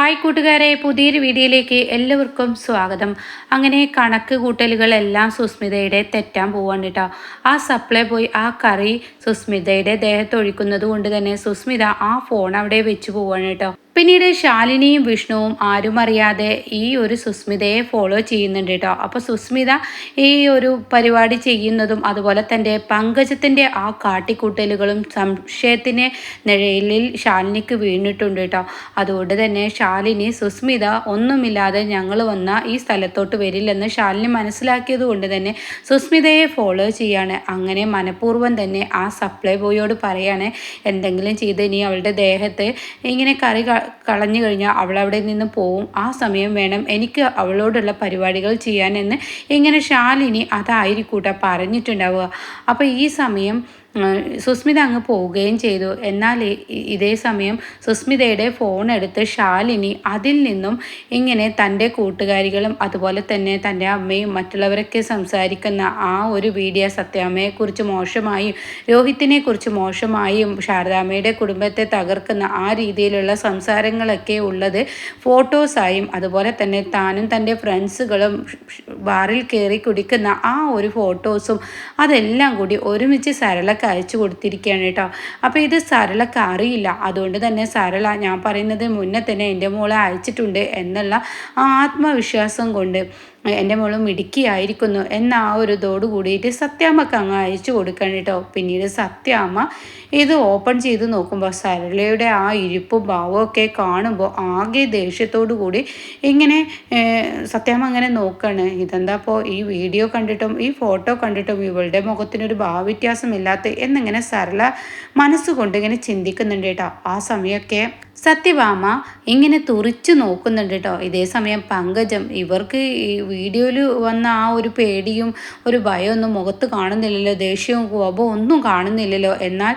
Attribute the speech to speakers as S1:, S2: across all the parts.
S1: Hi കൂട്ടുകാരെ പുതിയൊരു വീഡിയോയിലേക്ക് എല്ലാവർക്കും സ്വാഗതം. അങ്ങനെ കണക്ക് കൂട്ടലുകളെല്ലാം സുസ്മിതയുടെ തെറ്റാൻ പോവാണ് കേട്ടോ ആ സപ്ലൈ പോയി ആ കറി സുസ്മിതയുടെ ദേഹത്തൊഴിക്കുന്നത് കൊണ്ട് തന്നെ സുസ്മിത ആ ഫോൺ അവിടെ വെച്ച് പോവാണ് കേട്ടോ പിന്നീട് ശാലിനിയും വിഷ്ണുവും ആരും അറിയാതെ ഈ ഒരു സുസ്മിതയെ ഫോളോ ചെയ്യുന്നുണ്ട് കേട്ടോ അപ്പോൾ സുസ്മിത ഈ ഒരു പരിപാടി ചെയ്യുന്നതും അതുപോലെ തന്നെ പങ്കജത്തിന്റെ ആ കാട്ടിക്കൂട്ടലുകളും സംശയത്തിന് നിഴലിൽ ശാലിനിക്ക് വീണിട്ടുണ്ട് കേട്ടോ അതുകൊണ്ട് തന്നെ ശാലിനി സുസ്മിത ഒന്നുമില്ലാതെ ഞങ്ങൾ വന്ന ഈ സ്ഥലത്തോട്ട് വരില്ലെന്ന് ശാലിനി മനസ്സിലാക്കിയത് കൊണ്ട് തന്നെ സുസ്മിതയെ ഫോളോ ചെയ്യാണ്. അങ്ങനെ മനഃപൂർവം തന്നെ ആ സപ്ലൈ ബോയോട് പറയാണ് എന്തെങ്കിലും ചെയ്ത് ഇനി അവളുടെ ദേഹത്ത് ഇങ്ങനെ കറി കളഞ്ഞു കഴിഞ്ഞാൽ അവൾ അവിടെ നിന്ന് പോവും. ആ സമയം വേണം എനിക്ക് അവളോടുള്ള പരിപാടികൾ ചെയ്യാനെന്ന്. ഇങ്ങനെ ശാലിനി അതായിരിക്കൂട്ട പറഞ്ഞിട്ടുണ്ടാവുക. അപ്പോൾ ഈ സമയം സുസ്മിത അങ്ങ് പോവുകയും ചെയ്തു. എന്നാൽ ഇതേ സമയം സുസ്മിതയുടെ ഫോൺ എടുത്ത് ശാലിനി അതിൽ നിന്നും ഇങ്ങനെ തന്റെ കൂട്ടുകാരികളും അതുപോലെ തന്നെ തന്റെ അമ്മയും മറ്റുള്ളവരൊക്കെ സംസാരിക്കുന്ന ആ ഒരു വീഡിയോ സത്യാമ്മയെക്കുറിച്ച് മോശമായും രോഹിത്തിനെക്കുറിച്ച് മോശമായും ശാരദാമ്മയുടെ കുടുംബത്തെ തകർക്കുന്ന ആ രീതിയിലുള്ള സംസാരങ്ങളൊക്കെ ഉള്ളത് ഫോട്ടോസായും അതുപോലെ തന്നെ താനും തന്റെ ഫ്രണ്ട്സുകളും ബാറിൽ കയറി കുടിക്കുന്ന ആ ഒരു ഫോട്ടോസും അതെല്ലാം കൂടി ഒരുമിച്ച് സരള സരളക്ക് അയച്ചു കൊടുത്തിരിക്കുകയാണ് കേട്ടോ. അപ്പോൾ ഇത് സരളക്ക് അറിയില്ല. അതുകൊണ്ട് തന്നെ സരള ഞാൻ പറയുന്നത് മുന്നേ തന്നെ എന്റെ മോളെ അയച്ചിട്ടുണ്ട് എന്നുള്ള ആത്മവിശ്വാസം കൊണ്ട്. എന്റെ മോൾ മിടുക്കിയായിരിക്കുന്നു എന്ന ആ ഒരു ഇതോട് കൂടിയിട്ട് സത്യാമ്മക്ക് അങ്ങ് അയച്ചു കൊടുക്കണം കേട്ടോ. പിന്നീട് സത്യാമ്മ ഇത് ഓപ്പൺ ചെയ്ത് നോക്കുമ്പോൾ സരളയുടെ ആ ഇരിപ്പും ഭാവവും ഒക്കെ കാണുമ്പോൾ ആകെ ദേഷ്യത്തോടു കൂടി ഇങ്ങനെ സത്യാമ്മ അങ്ങനെ നോക്കുകയാണ് ഇതെന്താ ഇപ്പോൾ ഈ വീഡിയോ കണ്ടിട്ടും ഈ ഫോട്ടോ കണ്ടിട്ടും ഇവളുടെ മുഖത്തിനൊരു ഭാവവ്യത്യാസമില്ലാത്ത എന്നിങ്ങനെ സരള മനസ്സുകൊണ്ട് ഇങ്ങനെ ചിന്തിക്കുന്നുണ്ട് കേട്ടോ. ആ സമയമൊക്കെ സത്യഭാമ ഇങ്ങനെ തുറിച്ചു നോക്കുന്നുണ്ട് കേട്ടോ. ഇതേ സമയം പങ്കജം ഇവർക്ക് ഈ വീഡിയോയിൽ വന്ന ആ ഒരു പേടിയും ഒരു ഭയമൊന്നും മുഖത്ത് കാണുന്നില്ലല്ലോ ദേഷ്യവും കോപവും ഒന്നും കാണുന്നില്ലല്ലോ. എന്നാൽ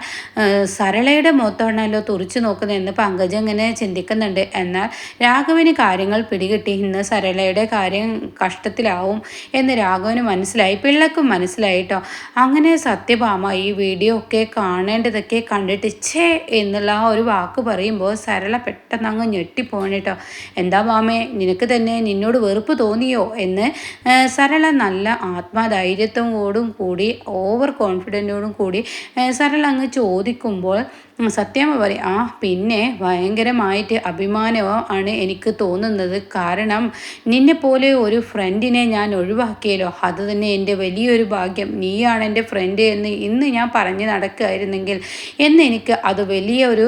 S1: സരളയുടെ മുഖത്താണല്ലോ തുറിച്ചു നോക്കുന്നത് എന്ന് പങ്കജം ഇങ്ങനെ ചിന്തിക്കുന്നുണ്ട്. എന്നാൽ രാഘവന് കാര്യങ്ങൾ പിടികിട്ടി. ഇന്ന് സരളയുടെ കാര്യം കഷ്ടത്തിലാവും എന്ന് രാഘവന് മനസ്സിലായി. പിള്ളക്കും മനസ്സിലായി കേട്ടോ. അങ്ങനെ സത്യഭാമ ഈ വീഡിയോ ഒക്കെ കാണേണ്ടതൊക്കെ കണ്ടിട്ട് ഛേ എന്നുള്ള ആ ഒരു വാക്ക് പറയുമ്പോൾ സരള പെട്ടെന്ന് അങ്ങ് ഞെട്ടിപ്പോണ് കേട്ടോ. എന്താ മാമേ നിനക്ക് തന്നെ നിന്നോട് വെറുപ്പ് തോന്നിയോ എന്ന് സരള നല്ല ആത്മധൈര്യത്തോടും കൂടി ഓവർ കോൺഫിഡന്റോടും കൂടി സരള അങ്ങ് ചോദിക്കുമ്പോൾ സത്യമ്മ പറയും ആ പിന്നെ ഭയങ്കരമായിട്ട് അഭിമാനമാണ് എനിക്ക് തോന്നുന്നത്. കാരണം നിന്നെ പോലെ ഒരു ഫ്രണ്ടിനെ ഞാൻ ഒഴിവാക്കിയല്ലോ. അത് തന്നെ എന്റെ വലിയൊരു ഭാഗ്യം. നീയാണ് എന്റെ ഫ്രണ്ട് എന്ന് ഇന്ന് ഞാൻ പറഞ്ഞു നടക്കുകയായിരുന്നെങ്കിൽ എന്ന് എനിക്ക് അത് വലിയ ഒരു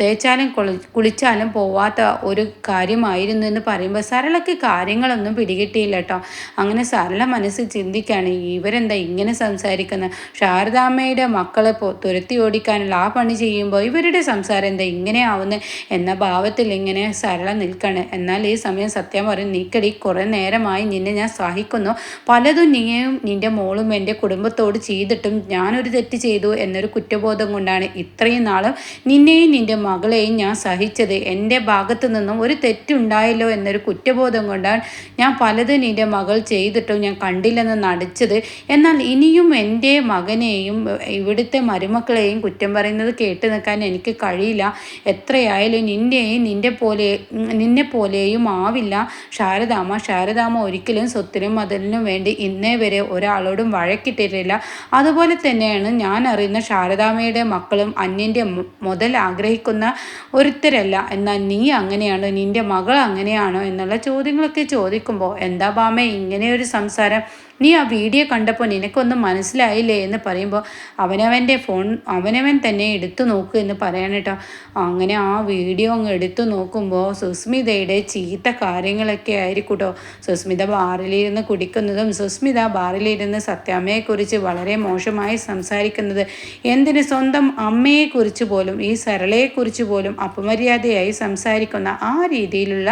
S1: തേച്ചാലും കുളിച്ചാലും പോവാത്ത ഒരു കാര്യമായിരുന്നു എന്ന് പറയുമ്പോൾ സരളക്ക് കാര്യങ്ങളൊന്നും പിടികിട്ടിയില്ല കേട്ടോ അങ്ങനെ സരള മനസ്സിൽ ചിന്തിക്കുകയാണ് ഇവരെന്താ ഇങ്ങനെ സംസാരിക്കുന്നത് ശാരദാമ്മയുടെ മക്കളെ തുരത്തി ഓടിക്കാനുള്ള ആ പണി ചെയ്യുമ്പോൾ ഇവരുടെ സംസാരം എന്താ ഇങ്ങനെ ആവുന്നത് എന്ന ഭാവത്തിൽ ഇങ്ങനെ സരള നിൽക്കണേ. എന്നാൽ ഈ സമയം സത്യം പറയും നീക്കടി കുറേ നേരമായി നിന്നെ ഞാൻ സഹിക്കുന്നു. പലതും നീയും നിന്റെ മോളും എന്റെ കുടുംബത്തോട് ചെയ്തിട്ടും ഞാനൊരു തെറ്റ് ചെയ്തു എന്നൊരു കുറ്റബോധം കൊണ്ടാണ് ഇത്രയും നാളും നിന്നെയും നിന്റെ മകളെയും ഞാൻ സഹിച്ചത്. എന്റെ ഭാഗത്തു നിന്നും ഒരു തെറ്റുണ്ടായല്ലോ എന്നൊരു കുറ്റബോധം കൊണ്ടാണ് ഞാൻ പലതും എന്റെ മകൾ ചെയ്തിട്ടും ഞാൻ കണ്ടില്ലെന്ന് നടിച്ചത്. എന്നാൽ ഇനിയും എന്റെ മകനെയും ഇവിടുത്തെ മരുമക്കളെയും കുറ്റം പറയുന്നത് കേട്ട് നിൽക്കാൻ എനിക്ക് കഴിയില്ല. എത്രയായാലും നിന്നെയും നിന്റെ പോലെ നിന്നെ പോലെയും ആവില്ല. ശാരദാമ ശാരദാമ ഒരിക്കലും സ്വത്തിനും മതിലിനും വേണ്ടി ഇന്നേ വരെ ഒരാളോടും വഴക്കിട്ടിട്ടില്ല. അതുപോലെ തന്നെയാണ് ഞാൻ അറിയുന്ന ശാരദാമയുടെ മക്കളും അന്യന്റെ മുതൽ ആഗ്രഹിക്കുന്ന ഒരുത്തരല്ല. എന്നാൽ നീ അങ്ങനെയാണോ നിന്റെ മകൾ അങ്ങനെയാണോ എന്നുള്ള ചോദ്യങ്ങളൊക്കെ ചോദിക്കുമ്പോൾ എന്താ ബാമേ ഇങ്ങനെ ഒരു സംസാരം നീ ആ വീഡിയോ കണ്ടപ്പോൾ നിനക്കൊന്നും മനസ്സിലായില്ലേ എന്ന് പറയുമ്പോൾ അവനവന്റെ ഫോൺ അവനവൻ തന്നെ എടുത്തു നോക്കൂ എന്ന് പറയാൻ കേട്ടോ അങ്ങനെ ആ വീഡിയോ അങ്ങ് എടുത്തു നോക്കുമ്പോൾ സുസ്മിതയുടെ ചീത്ത കാര്യങ്ങളൊക്കെ ആയിരിക്കൂട്ടോ. കേട്ടോ സുസ്മിത ബാറിലിരുന്ന് കുടിക്കുന്നതും സുസ്മിത ബാറിലിരുന്ന് സത്യാമ്മയെക്കുറിച്ച് വളരെ മോശമായി സംസാരിക്കുന്നത് എന്തിന് സ്വന്തം അമ്മയെക്കുറിച്ച് പോലും ഈ സരളയെക്കുറിച്ച് പോലും അപമര്യാദയായി സംസാരിക്കുന്ന ആ രീതിയിലുള്ള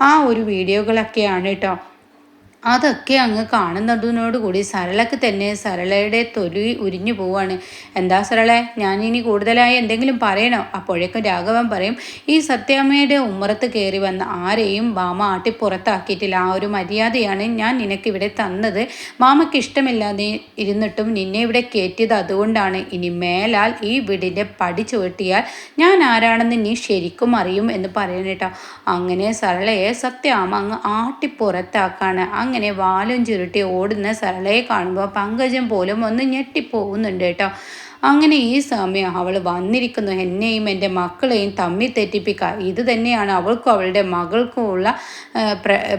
S1: ആ ഒരു വീഡിയോകളൊക്കെയാണ് കേട്ടോ അതൊക്കെ അങ്ങ് കാണുന്നതിനോടുകൂടി സരളക്ക് തന്നെ സരളയുടെ തൊലി ഉരിഞ്ഞു പോവാണ്. എന്താ സരളെ ഞാൻ ഇനി കൂടുതലായി എന്തെങ്കിലും പറയണോ? അപ്പോഴേക്കും രാഘവൻ പറയും ഈ സത്യാമ്മയുടെ ഉമ്മറത്ത് കയറി വന്ന ആരെയും മാമ ആട്ടി പുറത്താക്കിയിട്ടില്ല. ആ ഒരു മര്യാദയാണ് ഞാൻ നിനക്കിവിടെ തന്നത്. മാമയ്ക്ക് ഇഷ്ടമില്ലാതെ ഇരുന്നിട്ടും നിന്നെ ഇവിടെ കയറ്റിയത് അതുകൊണ്ടാണ്. ഇനി മേലാൽ ഈ വീടിന്റെ പടി ചുവട്ടിയാൽ ഞാൻ ആരാണെന്ന് നീ ശരിക്കും അറിയും എന്ന് പറയണേട്ടോ. അങ്ങനെ സരളയെ സത്യാമ്മ അങ്ങ് ആട്ടി പുറത്താക്കാണ്. അങ്ങനെ വാലും ചുരുട്ടി ഓടുന്ന സരളയെ കാണുമ്പോൾ പങ്കജം പോലും ഒന്ന് ഞെട്ടിപ്പോകുന്നുണ്ട് കേട്ടോ. അങ്ങനെ ഈ സമയം അവൾ വന്നിരിക്കുന്നു. എന്നെയും എന്റെ മക്കളെയും തമ്മിൽ തെറ്റിപ്പിക്കുക ഇത് തന്നെയാണ് അവൾക്കും അവളുടെ മകൾക്കുമുള്ള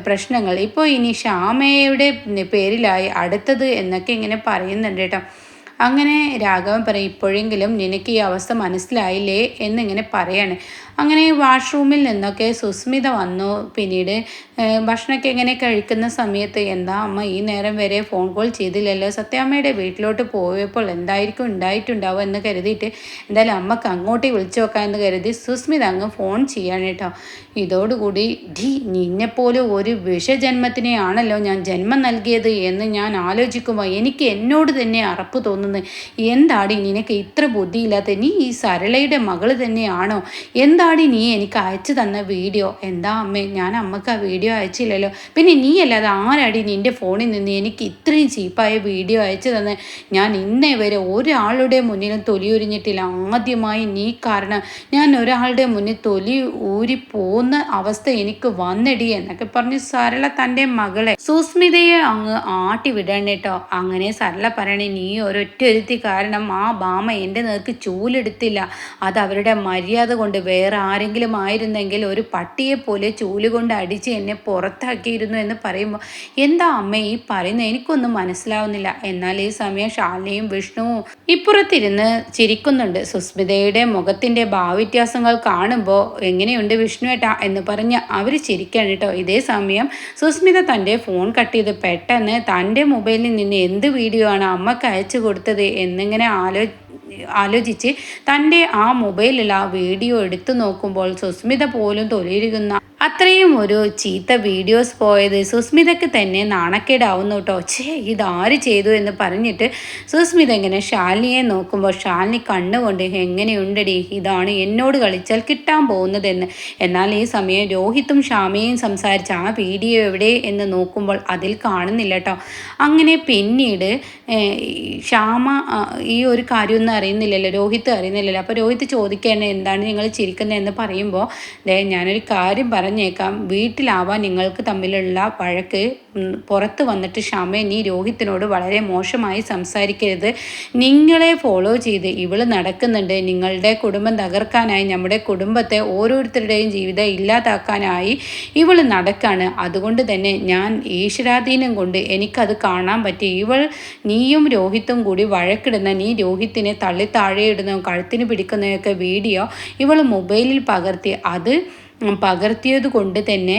S1: പ്രശ്നങ്ങൾ. ഇപ്പോൾ ഇനി ശ്യാമയുടെ പേരിലായി അടുത്തത് എന്നൊക്കെ ഇങ്ങനെ പറയുന്നുണ്ട് കേട്ടോ. അങ്ങനെ രാഘവൻ പറയും ഇപ്പോഴെങ്കിലും നിനക്ക് ഈ അവസ്ഥ മനസ്സിലായില്ലേ? എന്നിങ്ങനെ പറയാണ്. അങ്ങനെ വാഷ്റൂമിൽ നിന്നൊക്കെ സുസ്മിത വന്നു. പിന്നീട് ഭക്ഷണമൊക്കെ എങ്ങനെ കഴിക്കുന്ന സമയത്ത് എന്താ അമ്മ ഈ നേരം വരെ ഫോൺ കോൾ ചെയ്തില്ലല്ലോ? സത്യാമ്മയുടെ വീട്ടിലോട്ട് പോയപ്പോൾ എന്തായിരിക്കും ഉണ്ടായിട്ടുണ്ടാവും എന്ന് കരുതിയിട്ട് എന്തായാലും അമ്മയ്ക്ക് അങ്ങോട്ട് വിളിച്ചു നോക്കാം എന്ന് കരുതി സുസ്മിത അങ്ങ് ഫോൺ ചെയ്യാണ് കേട്ടോ. ഇതോടുകൂടി ഡി നിന്നെപ്പോലെ ഒരു വിഷജന്മത്തിനെയാണല്ലോ ഞാൻ ജന്മം നൽകിയത് എന്ന് ഞാൻ ആലോചിക്കുമ്പോൾ എനിക്ക് എന്നോട് തന്നെ അറപ്പ് തോന്നുന്നത്. എന്താടി നിനക്ക് ഇത്ര ബുദ്ധിയില്ലാത്ത നീ ഈ സരളയുടെ മകൾ തന്നെയാണോ? എന്താ എന്താടി നീ എനിക്ക് അയച്ചു തന്ന വീഡിയോ. എന്താ അമ്മേ ഞാൻ അമ്മയ്ക്ക് ആ വീഡിയോ അയച്ചില്ലല്ലോ. പിന്നെ നീ അല്ലാതെ ആരാടി നിന്റെ ഫോണിൽ നിന്ന് എനിക്ക് ഇത്രയും ചീപ്പായ വീഡിയോ അയച്ചു തന്നെ? ഞാൻ ഇന്നേ വരെ ഒരാളുടെ മുന്നിലും തൊലി ഉരിഞ്ഞിട്ടില്ല. ആദ്യമായി നീ കാരണം ഞാൻ ഒരാളുടെ മുന്നിൽ തൊലി ഊരി പോകുന്ന അവസ്ഥ എനിക്ക് വന്നെടി എന്നൊക്കെ പറഞ്ഞ് സരള തന്റെ മകളെ സുസ്മിതയെ അങ്ങ് ആട്ടി വിടണേട്ടോ അങ്ങനെ സരള പറയണേ നീ ഒരൊറ്റ ഒരുത്തി കാരണം ആ ബാമ എന്റെ നേർക്ക് ചൂലെടുത്തില്ല. അത് അവരുടെ മര്യാദ കൊണ്ട് വേറെ ആരെങ്കിലും ആയിരുന്നെങ്കിൽ ഒരു പട്ടിയെപ്പോലെ ചൂലുകൊണ്ട് അടിച്ച് എന്നെ പുറത്താക്കിയിരുന്നു എന്ന് പറയുമ്പോൾ എന്താ അമ്മ ഈ പറയുന്നത് എനിക്കൊന്നും മനസ്സിലാവുന്നില്ല. എന്നാൽ ഈ സമയം ശാലിനിയും വിഷ്ണുവും ഇപ്പുറത്തിരുന്ന് ചിരിക്കുന്നുണ്ട്. സുസ്മിതയുടെ മുഖത്തിന്റെ ഭാവവ്യത്യാസങ്ങൾ കാണുമ്പോൾ എങ്ങനെയുണ്ട് വിഷ്ണു ഏട്ടാ എന്ന് പറഞ്ഞ് അവർ ചിരിക്കാൻ കേട്ടോ. ഇതേ സമയം സുസ്മിത തന്റെ ഫോൺ കട്ട് ചെയ്ത് പെട്ടെന്ന് തന്റെ മൊബൈലിൽ നിന്ന് എന്ത് വീഡിയോ ആണ് അമ്മയ്ക്ക് അയച്ചു കൊടുത്തത് എന്നിങ്ങനെ ആലോ ആലോചിച്ച് തന്റെ ആ മൊബൈലിൽ ആ വീഡിയോ എടുത്തു നോക്കുമ്പോൾ സുസ്മിത പോലും തൊലിയിരിക്കുന്ന അത്രയും ഒരു ചീത്ത വീഡിയോസ് പോയത് സുസ്മിതയ്ക്ക് തന്നെ നാണക്കേടാവുന്നു കേട്ടോ. ഛേ ഇതാര് ചെയ്തു എന്ന് പറഞ്ഞിട്ട് സുസ്മിത ഇങ്ങനെ ശാലിനിയെ നോക്കുമ്പോൾ ശാലിനി കണ്ണുകൊണ്ട് എങ്ങനെയുണ്ടടി ഇതാണ് എന്നോട് കളിച്ചാൽ കിട്ടാൻ പോകുന്നതെന്ന്. എന്നാൽ ഈ സമയം രോഹിത്തും ഷാമിയും സംസാരിച്ച ആ വീഡിയോ എവിടെ എന്ന് നോക്കുമ്പോൾ അതിൽ കാണുന്നില്ല കേട്ടോ. അങ്ങനെ പിന്നീട് ഷാമ ഈ ഒരു കാര്യമൊന്നും അറിയുന്നില്ലല്ലോ രോഹിത്ത് അറിയുന്നില്ലല്ലോ. അപ്പോൾ രോഹിത്ത് ചോദിക്കേണ്ടത് എന്താണ് നിങ്ങൾ ചിരിക്കുന്നതെന്ന് പറയുമ്പോൾ ദേ ഞാനൊരു കാര്യം പറഞ്ഞു പറഞ്ഞേക്കാം. വീട്ടിലാവാൻ നിങ്ങൾക്ക് തമ്മിലുള്ള വഴക്ക് പുറത്ത് വന്നിട്ട് ഷമേ നീ രോഹിത്തിനോട് വളരെ മോശമായി സംസാരിക്കരുത്. നിങ്ങളെ ഫോളോ ചെയ്ത് ഇവൾ നടക്കുന്നുണ്ട്. നിങ്ങളുടെ കുടുംബം തകർക്കാനായി നമ്മുടെ കുടുംബത്തെ ഓരോരുത്തരുടെയും ജീവിതം ഇല്ലാതാക്കാനായി ഇവൾ നടക്കാണ്. അതുകൊണ്ട് തന്നെ ഞാൻ ഈശ്വരാധീനം കൊണ്ട് എനിക്കത് കാണാൻ പറ്റി. ഇവൾ നീയും രോഹിത്തും കൂടി വഴക്കിടുന്ന നീ രോഹിത്തിനെ തള്ളി താഴെയിടുന്ന കഴുത്തിന് പിടിക്കുന്നതൊക്കെ വീഡിയോ ഇവൾ മൊബൈലിൽ പകർത്തി. അത് പകർത്തിയത് കൊണ്ട് തന്നെ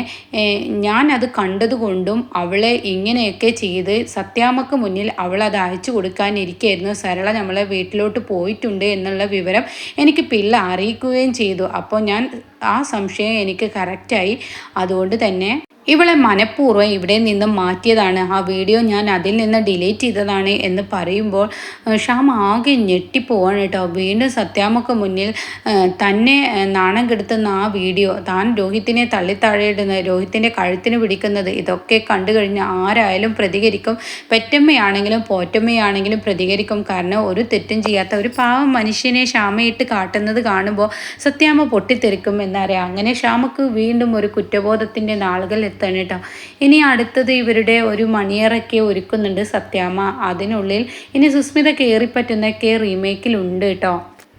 S1: ഞാൻ അത് കണ്ടതുകൊണ്ടും അവളെ ഇങ്ങനെയൊക്കെ ചെയ്ത് സത്യാമ്മക്ക് മുന്നിൽ അവൾ അത് അയച്ചു കൊടുക്കാനിരിക്കായിരുന്നു സരള നമ്മളെ വീട്ടിലോട്ട് പോയിട്ടുണ്ട് എന്നുള്ള വിവരം എനിക്ക് പിള്ള അറിയിക്കുകയും ചെയ്തു. അപ്പോൾ ഞാൻ ആ സംശയം എനിക്ക് കറക്റ്റായി അതുകൊണ്ട് തന്നെ ഇവളെ മനഃപൂർവം ഇവിടെ നിന്ന് മാറ്റിയതാണ്. ആ വീഡിയോ ഞാൻ അതിൽ നിന്ന് ഡിലീറ്റ് ചെയ്തതാണ് എന്ന് പറയുമ്പോൾ ഷാം ആകെ ഞെട്ടിപ്പോവാണ് കേട്ടോ. വീണ്ടും സത്യാമ്മക്ക് മുന്നിൽ തന്നെ നാണം കെടുത്തുന്ന ആ വീഡിയോ താൻ രോഹിത്തിനെ തള്ളിത്താഴയിടുന്നത് രോഹിത്തിന്റെ കഴുത്തിന് പിടിക്കുന്നത് ഇതൊക്കെ കണ്ടു കഴിഞ്ഞാൽ ആരായാലും പ്രതികരിക്കും. പെറ്റമ്മയാണെങ്കിലും പോറ്റമ്മയാണെങ്കിലും പ്രതികരിക്കും. കാരണം ഒരു തെറ്റും ചെയ്യാത്ത ഒരു പാവം മനുഷ്യനെ ക്ഷാമയിട്ട് കാട്ടുന്നത് കാണുമ്പോൾ സത്യാമ്മ പൊട്ടിത്തെറിക്കും എന്നറിയാം. അങ്ങനെ ക്ഷാമക്ക് വീണ്ടും ഒരു കുറ്റബോധത്തിന്റെ നാളുകൾ എത്താണ് കേട്ടോ. ഇനി അടുത്തത് ഇവരുടെ ഒരു മണിയറൊക്കെ ഒരുക്കുന്നുണ്ട് സത്യാമ്മ. അതിനുള്ളിൽ ഇനി സുസ്മിത കയറിപ്പറ്റുന്നൊക്കെ റീമേക്കിലുണ്ട് കേട്ടോ.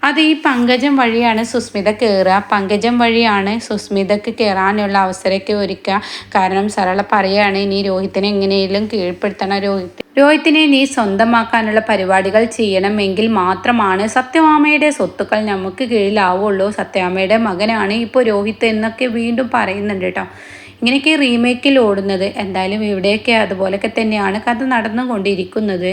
S1: അത് ഈ പങ്കജം വഴിയാണ് സുസ്മിത കയറുക പങ്കജം വഴിയാണ് സുസ്മിതക്ക് കയറാനുള്ള അവസരമൊക്കെ ഒരുക്കുക. കാരണം സരള പറയുകയാണ് ഇനി രോഹിത്തിനെ എങ്ങനെയെങ്കിലും കീഴ്പ്പെടുത്തണം രോഹിത്. രോഹിത്തിനെ നീ സ്വന്തമാക്കാനുള്ള പരിപാടികൾ ചെയ്യണമെങ്കിൽ മാത്രമാണ് സത്യവാമയുടെ സ്വത്തുക്കൾ നമുക്ക് കീഴിലാവുള്ളൂ. സത്യവാമയുടെ മകനാണ് ഇപ്പോൾ രോഹിത് എന്നൊക്കെ വീണ്ടും പറയുന്നുണ്ട് കേട്ടോ. ഇങ്ങനെയൊക്കെ റീമേക്കിൽ ഓടുന്നത്. എന്തായാലും ഇവിടെയൊക്കെ അതുപോലൊക്കെ തന്നെയാണ് കഥ നടന്നുകൊണ്ടിരിക്കുന്നത്.